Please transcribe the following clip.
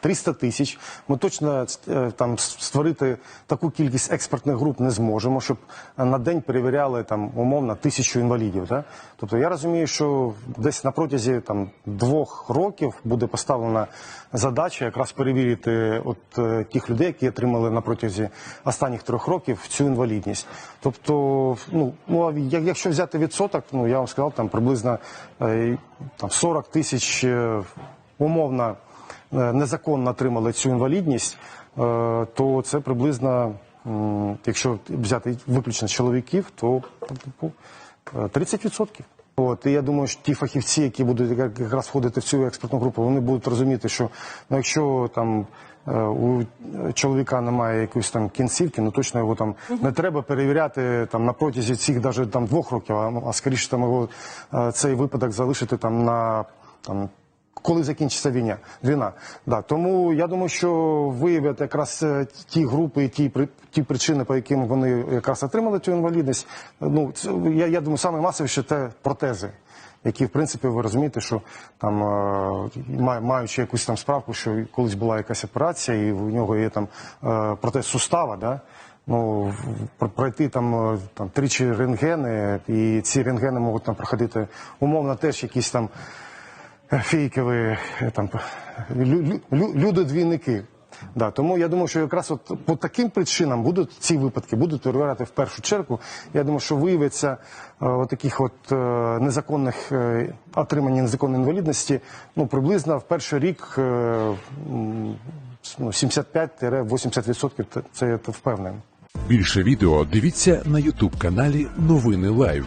300 тисяч. Ми точно е, там створити таку кількість експертних груп не зможемо, щоб на день перевіряли там умовно тисячу інвалідів. Да? Тобто я розумію, що десь на протязі там двох років буде поставлена задача якраз перевірити от е, тих людей, які отримали на протязі останніх трьох років цю інвалідність. Тобто, ну ну якщо взяти відсоток, ну я вам сказав, там приблизно е, там 40 тисяч е, умовно е, незаконно отримали цю інвалідність, е, то це приблизно, якщо взяти виключно чоловіків, то ну, е, 30%. От, і я думаю, що ті фахівці, які будуть якраз входити в цю експертну групу, вони будуть розуміти, що ну, якщо там е, у чоловіка немає якоїсь там кінцівки, ну точно його там не треба перевіряти там на протязі цих даже там двох років, а, а скоріше там його е, цей випадок залишити там на там коли закінчиться війна. війна. Да. Тому я думаю, що виявити якраз е, ті групи ті, ті причини, по яким вони якраз отримали цю інвалідність. Ну, це, я, я думаю, саме масовіше це протези. Які, в принципі, ви розумієте, що там е, маючи якусь там справку, що колись була якась операція, і в нього є там е, протез сустава, да? ну, пройти там, там тричі рентгени, і ці рентгени можуть там проходити умовно теж якісь там фейкові е, там лю- лю- лю- люди-двійники. Да, тому я думаю, що якраз от по таким причинам будуть ці випадки будуть перевіряти в першу чергу. Я думаю, що виявиться е, таких от е, незаконних е, отримання незаконної інвалідності, ну приблизно в перший рік е, ну, 75-80% це- я впевнений. Більше відео дивіться на Ютуб каналі Новини Лайв.